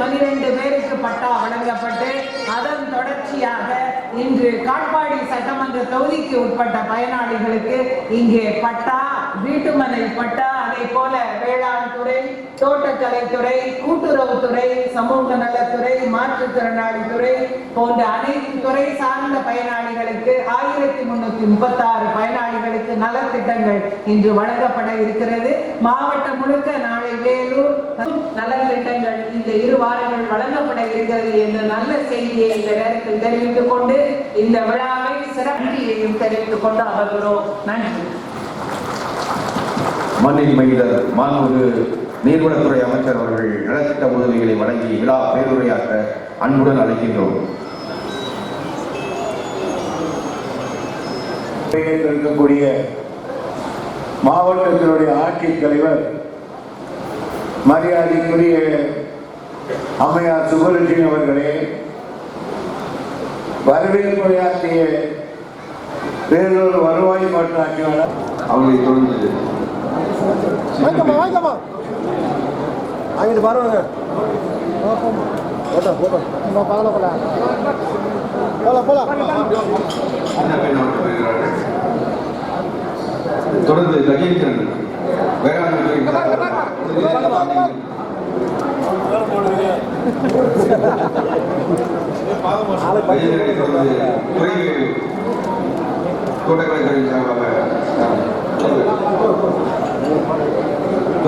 பனிரெண்டு பேருக்கு பட்டா வழங்கப்பட்டு அதன் தொடர்ச்சியாக இன்று காட்பாடி சட்டமன்ற தொகுதிக்கு உட்பட்ட பயனாளிகளுக்கு இங்கே பட்டா வீட்டுமனை பட்டா அதே போல வேளாண் துறை தோட்டக்கலைத்துறை கூட்டுறவுத்துறை சமூக நலத்துறை மாற்றுத்திறனாளி துறை போன்ற அனைத்து துறை சார்ந்த பயனாளிகளுக்கு ஆயிரத்தி முன்னூத்தி முப்பத்தி ஆறு பயனாளிகளுக்கு நலத்திட்டங்கள் இன்று வழங்கப்பட இருக்கிறது. மாவட்டம் முழுக்க நாளை வேலூர் நலத்திட்டங்கள் இந்த இரு வாரங்கள் வழங்கப்பட இருக்கிறது என்ற நல்ல செய்தியை இந்த நேரத்தில் தெரிவித்துக் கொண்டு இந்த விழாவை சிறப்பியையும் தெரிவித்துக் கொண்டு அமர்கிறோம். நன்றி. மண்ணின் மைந்தர் மாண்புமிகு நீர்வளத்துறை அமைச்சர் அவர்கள் நலத்திட்ட உதவிகளை வழங்கி விழா பேருரையாற்ற அன்புடன் அழைக்கின்றோம். இருக்கக்கூடிய மாவட்டத்தினுடைய ஆட்சித் தலைவர் மரியாதைக்குரிய அம்மையார் சுப்பலட்சுமி அவர்களே வரவேற்புரையாற்றிய வேலூர் வருவாய் கோட்டாட்சியாளர் அவர்களை தொடர்ந்து வாங்கிக்கம்மா வாங்கிக்கம்மா வாங்கிட்டு பாருங்க. போட்டோம் போட்டோம். நம்ம பார்க்கலாம் பெண் அவர்கள் வருகிறார்கள். தொடர்ந்து வேளாண்மை துறை சார்பாக.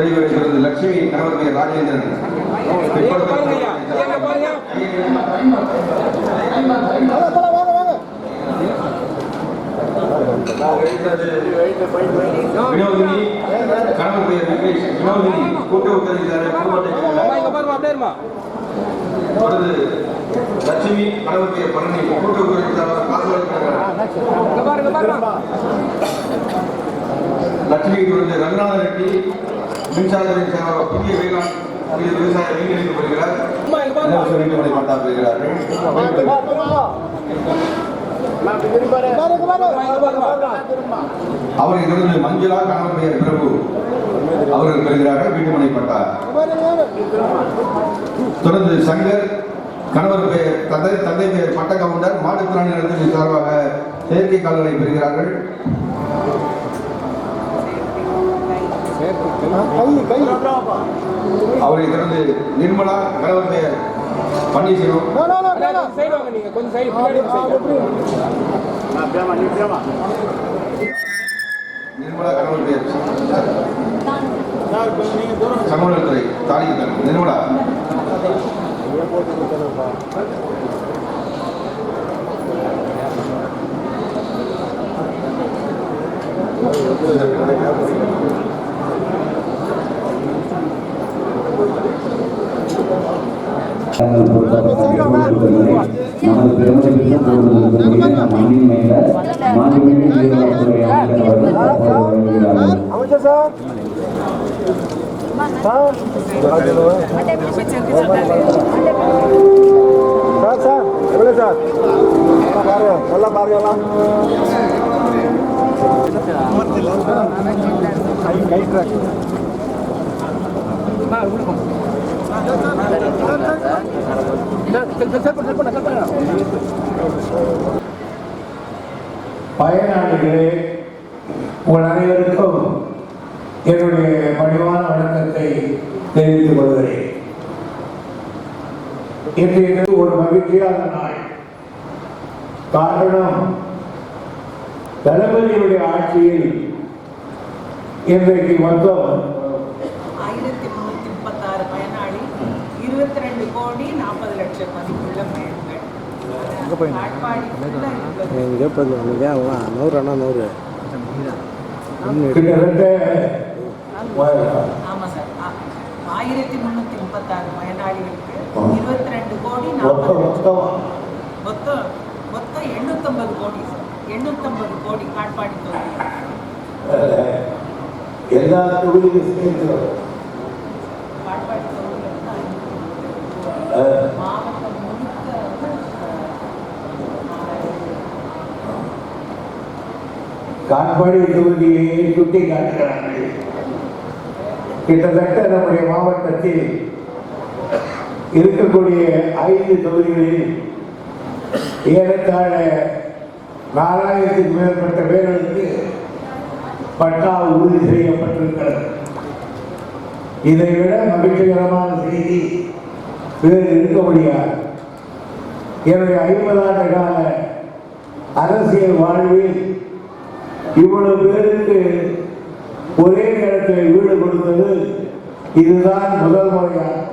துறை தோட்டக்கலைத்துறை லட்சுமி கணவர் பெயர் ராஜேந்திரன். வினோதினி கணவர் பெயர் விக்னேஷ் வினோதினி கூட்டுறவு லட்சுமி கணவர் பெயர் பழனி கூட்டுறவு காசு லட்சுமி ரங்கநாத ரெட்டி மின்சாரத்துறை சார்பாக புதிய வேளாண் விவசாய ஒருங்கிணைக்கப்படுகிறார் வீட்டுமனை பட்டா அவரை தொடர்ந்து மஞ்சுளா கணவர் பெயர் பிரபு அவர்கள் பெறுகிறார்கள் வீட்டுமனை பட்டா தொடர்ந்து சங்கர் கணவர் பெயர் தந்தை தந்தை பெயர் பட்ட கவுண்டர் மாற்றுத்திறனாளி நலத்துறை சார்பாக செயற்கை கால்களை பெறுகிறார்கள். அவரை தொடர்ந்து நிர்மலா கணவர் பெயர் Panneerselvam no no no no side வாங்க நீங்க. கொஞ்சம் சைடு நிர்மலா கணவர் பெயர் சமூகத்துறை தாலிகன் நிர்மலா. நமது பெருமைக்கும் கூடுதல் நம் மண்ணின் மேல மாண்புமிகு நீர்வளத்துறை அமைச்சர் அவர்கள் தற்போது வழங்குகிறார்கள் அமைச்சர் சார் சார் சார் சார் எவ்வளோ சார் நல்லா பாருங்க நல்லா பாருங்க எல்லாம் கை கை ட்ராக் தினம் ஒரு மகிழ்ச்சியான நாள். காரணம் தளபதியுடைய ஆட்சியில் இன்றைக்கு மொத்தம் ஆயிரத்தி முன்னூத்தி முப்பத்தாறு பயனாளி இருபத்தி ரெண்டு கோடி நாற்பது லட்சம் மதிப்புள்ள பயன்கள். காட்பாடி full ஆ இருக்கிறது. நூறு அண்ணா நூறு கிட்டத்தட்ட ஆமா சார் ஆ- ஆயிரத்தி முன்னூத்தி முப்பத்தாறு பயனாளிகளுக்கு ஆ. இருபத்தி ரெண்டு கோடி நாற்பது மொத்தம் லட்சம் மொத்தம் மொத்தம் மொத்தம் எண்ணூத்தம்பது கோடி சார். எண்ணூத்தம்பது கோடி காட்பாடி தொகுதி. எல்லா தொகுதியும் காட்பாடி தொகுதியில் மாவட்டம் காட்பாடி தொகுதியை சுட்டி காட்டுகிறார்கள். கிட்டத்தட்ட நம்முடைய மாவட்டத்தில் இருக்கக்கூடிய ஐந்து தொகுதிகளில் ஏறத்தாழ நாலாயிரத்துக்கு மேற்பட்ட பேர்களுக்கு பட்டா உறுதி செய்யப்பட்டிருக்கிறது. இதை விட மகிழ்ச்சிகரமான செய்தி வேறு இருக்க முடியாது. என்னுடைய ஐம்பதாண்டு கால அரசியல் வாழ்வில் இவ்வளவு பேருக்கு ஒரே நேரத்தில் வீடு கொடுத்தது இதுதான் முதல் முறையாகும்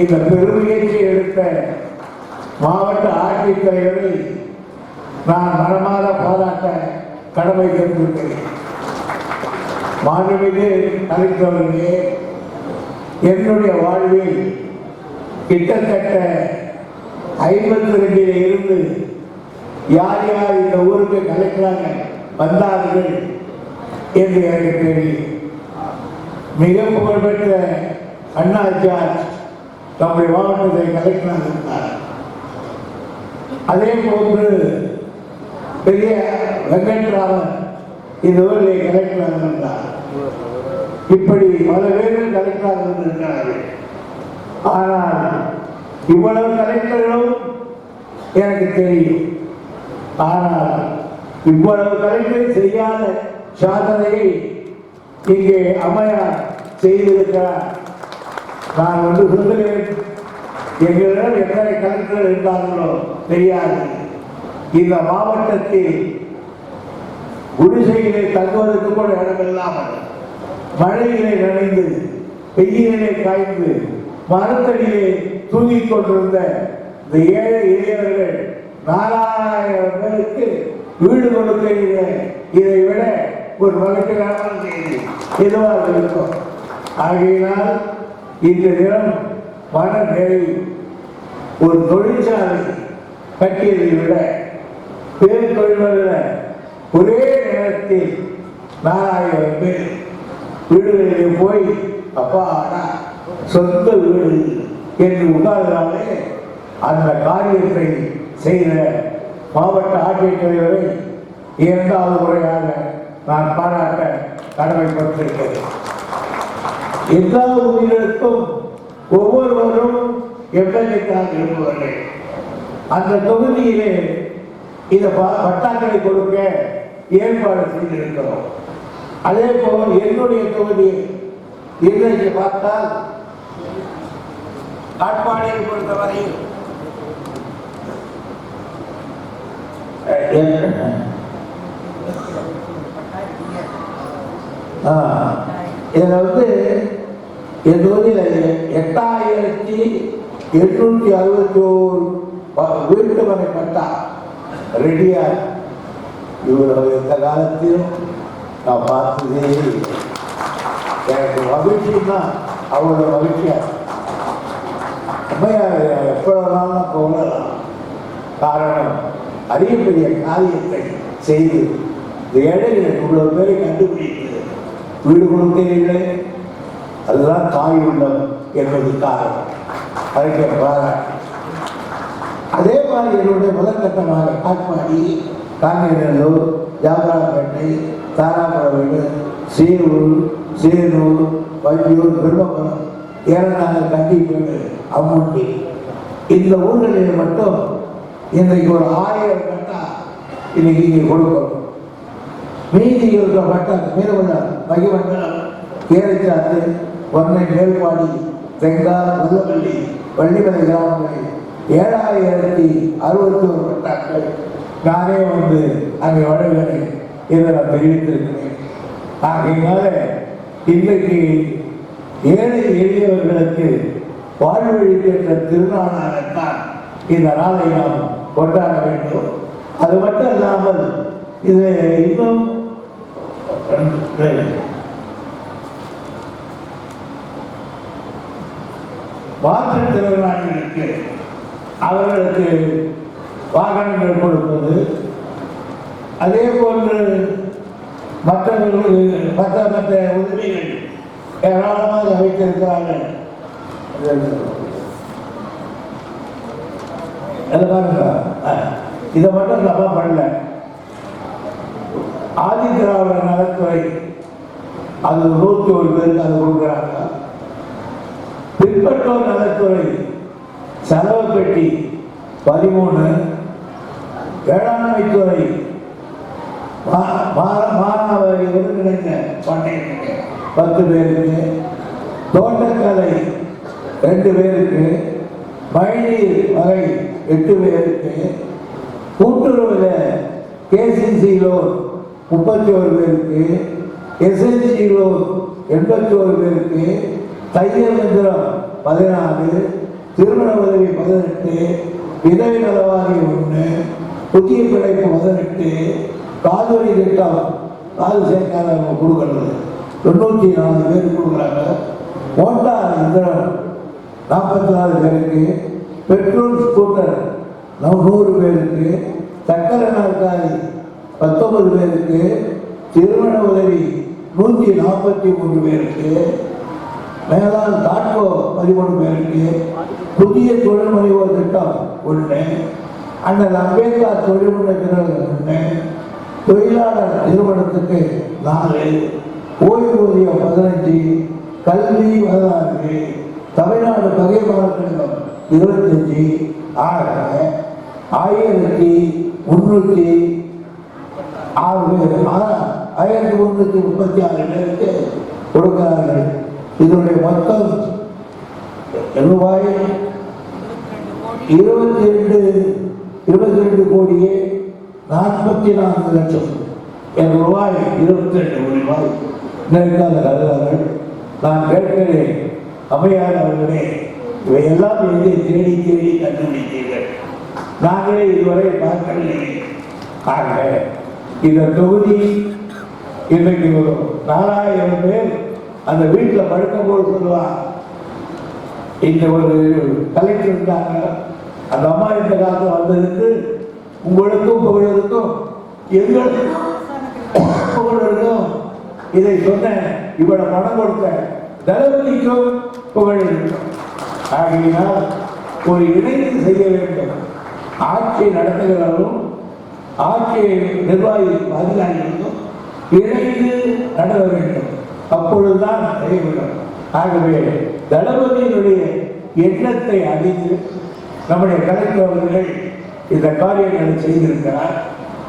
இந்த பெருமுயற்சி எடுத்த மாவட்ட ஆட்சித்தலைவரை நான் மரமாத பாராட்ட கடமை கொண்டிருக்கிறேன் மாண்புமிகு கலெக்டர்களே என்னுடைய வாழ்வில் கிட்டத்தட்ட ஐம்பத்தி ரெண்டில் இருந்து யார் யார் இந்த ஊருக்கு கலெக்டராக வந்தார்கள் என்று எனக்கு தெரியும். மிக புகழ்பெற்ற அண்ணா ஜார்ஜ் நம்முடைய மாவட்டத்தை கலெக்டராக இருந்தார். அதே போன்று பெரிய வெங்கட்ராமன் இந்த ஊரிலே கலெக்டராக இருந்தார். இப்படி பல பேர்கள் கலெக்டராக இருந்திருக்கிறார்கள் ஆனால் இவ்வளவு கலெக்டர்களும் எனக்கு தெரியும். ஆனால் இவ்வளவு கலெக்டர் செய்யாத சாதனையை இங்கே அம்மையார் செய்திருக்கிறார். நான் வந்து சொல்லுகிறேன் எங்களிடம் எத்தனை கலெக்டர்கள் இருந்தார்களோ தெரியாது. இந்த மாவட்டத்தில் குடிசையிலே தங்குவதற்கு கூட இடமில்லாமல் மழையிலே நனைந்து வெயிலிலே காய்ந்து மரத்தடியிலே தூங்கிக் கொண்டிருந்த இந்த ஏழை இளையவர்கள் நாலாயிரம் பேருக்கு வீடு கொடுக்கிற இதை விட ஒரு மகிழ்ச்சிகரமான செய்தி எதுவாக இருக்கும்? ஆகையினால் இந்த தினம் மன நிறைவு ஒரு தொழிற்சாலை கட்டியதை விட பேர் தொழில்களில் ஒரே நேரத்தில் நாலாயிரம் வந்து வீடுகளிலே போய் அப்பா ஆனா சொந்த வீடு என்று உட்கார்ந்தாலே அந்த காரியத்தை செய்த மாவட்ட ஆட்சித்தலைவரை இரண்டாவது முறையாக நான் பாராட்ட கடமைப்பட்டிருக்கிறேன் எல்லா உயிரிழப்பும் ஒவ்வொருவரும் எம்எல்ஏக்காக இருப்பவர்கள். அந்த தொகுதியிலே இதை பட்டாக்களை கொடுக்க ஏற்பாடு செய்திருக்கிறோம். அதே போல் என்னுடைய தொகுதி இன்றைக்கு பார்த்தால் காட்பாடியை பொறுத்தவரையில் அஹ், வந்து என் தொகுதியில் எட்டாயிரத்தி எட்நூத்தி அறுபத்தி ஓரு வீட்டு மனை பட்டா. ரெடியா? இவ்வளவு எந்த காலத்தையும் நான் பார்த்ததே எனக்கு மகிழ்ச்சின்னா அவ்வளோ மகிழ்ச்சியா? அம்மையார் எப்பொழுதெல்லாம் போகலாம் காரணம் அறியக்கூடிய காரியத்தை செய்து இந்த ஏழைகளுக்கு இவ்வளவு பேரை கண்டுபிடித்து வீடு கொடுக்கிறீர்களே அதுதான் தாய் உள்ளம் என்பது காரணம். அதுக்கு பாராட்டு. அதே மாதிரி என்னுடைய முதற்கட்டமாக காட்பாடி காங்கேநல்லூர் ஜாபராப்பேட்டை தாராபுரவீடு சீரூர் சீரூர் வள்ளியூர் பெருமபுரம் ஏழநாள் கண்டிப்பேடு அம்முண்டி இந்த ஊர்களில் மட்டும் இன்றைக்கு ஒரு ஆயிரம் கட்டா இன்னைக்கு இங்கே கொடுக்கணும் மீதி இருக்கிற பட்டம் மீனவர்கள் மகிமண்டலம் கேரச்சாத்து ஒன்னை மேல்பாடி தெங்கா முதுவள்ளி வள்ளிமலை கிராமங்களில் ஏழாயிரத்தி அறுபத்தி ஒரு பட்டாக்கள். நானே வந்து அங்கே வழங்குகிறேன் என்று நான் தெரிவித்திருக்கிறேன். ஆகையினால இன்றைக்கு ஏழை எளியவர்களுக்கு வாழ்வழிக்கின்ற திருநாளாகத்தான் இந்த நாளை நாம் கொண்டாட வேண்டும். அது மட்டும் இல்லாமல் இது இன்னும் மாற்றுத்திறனாளிகளுக்கு அவர்களுக்கு வாகனங்கள் கொடுப்பது. அதே போன்று மற்றவர்களுக்கு மற்ற மற்ற உதவிகள் ஏராளமாக வைத்திருக்கிறார்கள். அது பாருங்க. இதை மட்டும் தப்பா பண்ணல. ஆதி திராவிட நலத்துறை அது நூற்றி ஒரு பேருக்கு அது கொடுக்குறாங்க. பின்பற்றோர் நலத்துறை செலவு பெட்டி பதிமூணு வேளாண்மைத்துறை மா- மானாவாரி ஒருங்கிணைந்த பண்ணை பத்து பேருக்கு. தோட்டக்கலை ரெண்டு பேருக்கு. மழைநீர் வகை எட்டு பேருக்கு. கூட்டுறவுல கேசிசி லோன் முப்பத்தி ஒரு பேருக்கு. எஸ்என்சி லோன் எண்பத்தி ஒரு பேருக்கு. தையல் எந்திரம் பதினாலு திருமண உதவி பதினெட்டு விதவை நலவாரி ஒன்று புதிய பிழைப்பு பதினெட்டு காதொலி திட்டம் காது சேர்க்காத கொடுக்கறது. தொண்ணூற்றி நாலு பேர் கொடுக்குறாங்க. மோட்டார் எந்திரம் நாற்பத்தி நாலு பேருக்கு. பெட்ரோல் ஸ்கூட்டர் நூறு பேருக்கு. சக்கர நாற்காலி பத்தொன்பது பேருக்கு. திருமண உதவி நூற்றி நாற்பத்தி மூணு பேருக்கு. மேலாண் தாட்கோ பதிமூணு பேருக்கு புதிய தொழில் முனைவோர் திட்டம் ஒன்று அண்ணன் அம்பேத்கர் தொழில் முன்னேற்றம் ஒன்று தொழிலாளர் நிறுவனத்துக்கு நாலு ஓய்வூதியம் பதினஞ்சு கல்வி பதினாறு தமிழ்நாடு பகைமார் கழகம் இருபத்தஞ்சு ஆக ஆயிரத்தி முன்னூற்றி ஆறு பேர். ஆயிரத்தி முன்னூற்றி முப்பத்தி ஆறு பேருக்கு கொடுக்கிறார்கள். இதனுடைய மொத்தம் ரூபாய் இருபத்தி ரெண்டு இருபத்தி ரெண்டு கோடியே நாற்பத்தி நான்கு லட்சம். என் ரூபாய் இருபத்தி ரெண்டு கோடி ரூபாய். நெருங்காத கருதார்கள் நான் கேட்கிறேன். அம்மையார் அவர்களே இவையெல்லாம் எங்கே தேடி தேடி கண்டுபிடித்தீர்கள்? நாங்களே இதுவரை பார்க்கவில்லை. ஆக இந்த தொகுதி இன்றைக்கு நாலாயிரம் பேர் அந்த வீட்டில் படுக்கும்போது சொல்லுவான் இந்த ஒரு கலெக்டர் இருந்தாங்க. அந்த அம்மா இந்த காலத்தில் வந்ததுக்கு உங்களுக்கும் புகழருக்கும் எங்களுக்கும் புகழருக்கும் இதை சொன்னேன் இவ்வளவு பணம் கொடுத்த தளபதிக்கும் புகழ் இருக்கும் ஆகையினால் ஒரு இணைந்து செய்ய வேண்டும். ஆட்சியை நடத்துகிறவரும் ஆட்சியை நிர்வாகி அதிகாரிகளுக்கும் இணைந்து நடத்த வேண்டும். அப்பொழுதுதான் செய்யப்படும் ஆகவே தளபதியினுடைய எண்ணத்தை அறிந்து நம்முடைய கலெக்டர் அவர்கள் இந்த காரியங்களை செய்திருக்கிறார்.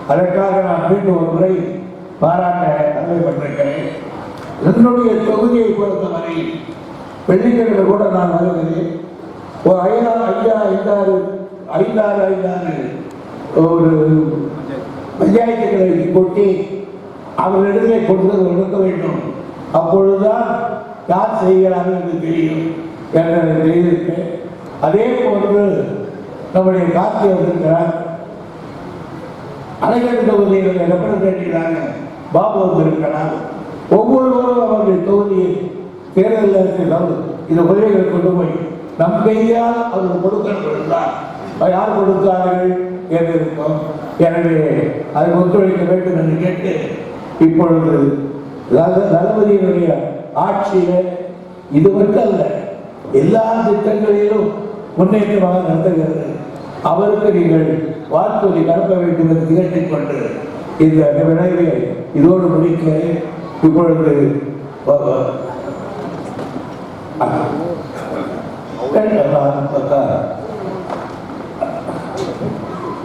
அதற்காக நான் மீண்டும் ஒரு முறை பாராட்ட கடமைப்பட்டிருக்கிறேன் என்னுடைய தொகுதியை பொறுத்தவரை வெள்ளிக்கிழமை கூட நான் வருகிறேன் ஒரு ஐயா ஐயா ஐந்தாறு ஐந்தாறு ஐந்தாறு ஒரு பஞ்சாயத்துகளை கொட்டி அவர்களிடத்திலே கொடுத்து கொடுக்க வேண்டும். அப்பொழுதுதான் யார் செய்கிறாங்க என்று தெரியும். என்று செய்திருக்கேன் அதே போன்று நம்முடைய கார்த்தி வந்திருக்கிறார் அழகர் தொகுதியில் ரெப்ரசன்டேட்டிவாக பாபு வந்திருக்கிறார் ஒவ்வொருவரும் அவருடைய தொகுதியில் தேர்தலில் இருக்கிறார் இந்த உதவிகளை கொண்டு போய் நம் கையால் அவர் கொடுக்கிறார் யார் கொடுத்தார்கள் என்று இருக்கும் எனவே அதை ஒத்துழைக்க வேண்டும் என்று கேட்டு இப்பொழுது தளபதியினுடைய ஆட்சியில இது மட்டும் அல்ல எல்லா திட்டங்களிலும் முன்னேற்றமாக நடத்துகிறது. அவருக்கு நீங்கள் வாழ்த்துறை கலப்ப வேண்டும் என்று திகட்டிக் கொண்டு இந்த விளைவை இதோடு முடிக்க இப்பொழுது வ-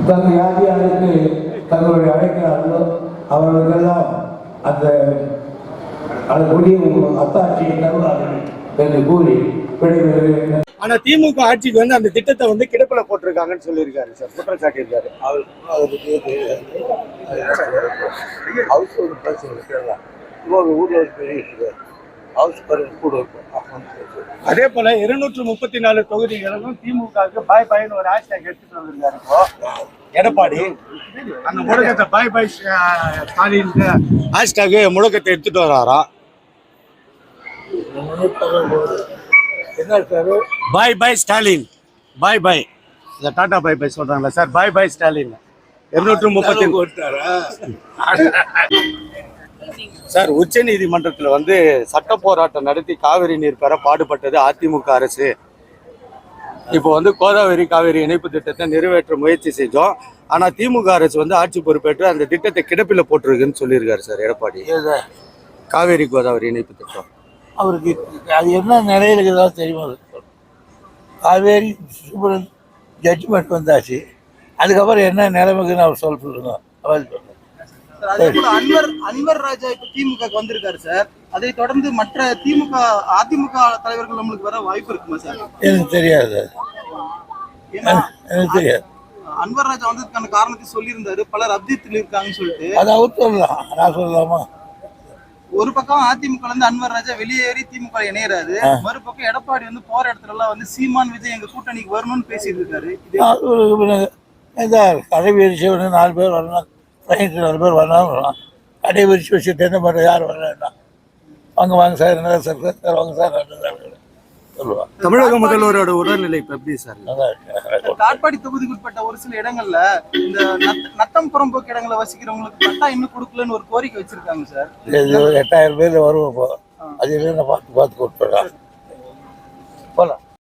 தங்கள் யார் யாருக்கு தங்களுடைய அழைக்கிறார்களோ அவர்களுக்கெல்லாம் அந்த அதற்குரிய அத்தாட்சியை தருவார்கள் என்று கூறி விடைபெறுகிறேன். ஆனா திமுக ஆட்சிக்கு வந்து அந்த திட்டத்தை வந்து கிடப்புல போட்டிருக்காங்கன்னு சொல்லியிருக்காரு சார். குற்றம் சாட்டியிருக்காரு. அவர் அவருக்கு ஹவுஸ் ஒரு பிரச்சனை ஊர்ல ஒரு பெரிய ஹவுஸ் கூட இருக்கும். அதே போல இருநூற்று முப்பத்தி நாலு தொகுதிகளும் திமுகவுக்கு பாய் பாய்னு ஒரு ஹேஷ்டேக் எடுத்துட்டு வந்திருக்காரு இப்போ. எடப்பாடி அந்த முழக்கத்தை பாய் பாய் ஸ்டாலின் ஹேஷ்டேக் முழக்கத்தை எடுத்துட்டு வராராம். என்ன சார் பாய் பாய் ஸ்டாலின் பாய் பாய் இந்த டாடா பாய் பாய் சொல்றாங்களா சார்? பாய் பாய் ஸ்டாலின் இருநூற்று முப்பத்தி சார் உச்ச நீதிமன்றத்தில் வந்து சட்ட போராட்டம் நடத்தி காவிரி நீர் பெற பாடுபட்டது அதிமுக அரசு. இப்போ வந்து கோதாவரி காவிரி இணைப்பு திட்டத்தை நிறைவேற்ற முயற்சி செஞ்சோம். ஆனா திமுக அரசு வந்து ஆட்சி பொறுப்பேற்று அந்த திட்டத்தை கிடப்பில போட்டிருக்குன்னு சொல்லியிருக்காரு சார் எடப்பாடி. காவேரி கோதாவரி இணைப்பு திட்டம். அவருக்கு அது என்ன நிலையில இருக்குதோ தெரியும்? அது காவேரி சுப்ரன் ஜட்ஜ்மெண்ட் வந்தாச்சு. அதுக்கப்புறம் என்ன நிலைமைக்குன்னு அவர் சொல்ல சொல்லுங்க. அவர் அன்வர் அன்வர் ராஜா இப்ப திமுக க்கு வந்திருக்காரு சார். அதை தொடர்ந்து மற்ற திமுக அதிமுக தலைவர்கள் நம்மளுக்கு வர வாய்ப்பு இருக்குமா சார்? எனக்கு தெரியாது. எனக்கு தெரியாது. அன்வர் ராஜா வந்ததுக்கான காரணத்தை சொல்லியிருந்தாரு. பலர் அப்தீத்தில் இருக்காங்கன்னு சொல்லிட்டு. அதை அவர் சொல்லலாம். நான் சொல்லலாமா? ஒரு பக்கம் அதிமுக இருந்து அன்வர் ராஜா வெளியேறி திமுக இணையறாரு. மறுபக்கம் எடப்பாடி வந்து போற இடத்துல எல்லாம் வந்து சீமான் விஜய் எங்க கூட்டணிக்கு வரணும்னு பேசிட்டு இருக்காரு. இந்த கடை விரிச்சு ஒன்று நாலு பேர் வரலாம் ட்ரெயினுக்கு நாலு பேர் வரலாம் வரலாம் கடை விரிச்சு வச்சுட்டு என்ன பண்ணுறது யார் வரலாம் வாங்க வாங்க சார் என்ன சார் வாங்க சார். சொல்லுவாங்க தமிழக முதல்வரோட உடல்நிலை இப்ப எப்படி சார்? காட்பாடி தொகுதிக்கு உட்பட்ட ஒரு சில இடங்கள்ல இந்த நத்த- நத்தம் புறம்போக்கு இடங்களை வசிக்கிறவங்களுக்கு பட்டா இன்னும் கொடுக்கலன்னு ஒரு கோரிக்கை வச்சிருக்காங்க சார். எட்டாயிரம் பேர் வருவோம் இப்போ. அது இல்லைன்னு பார்த்து பார்த்து கொடுத்துட்றான் போகலாம்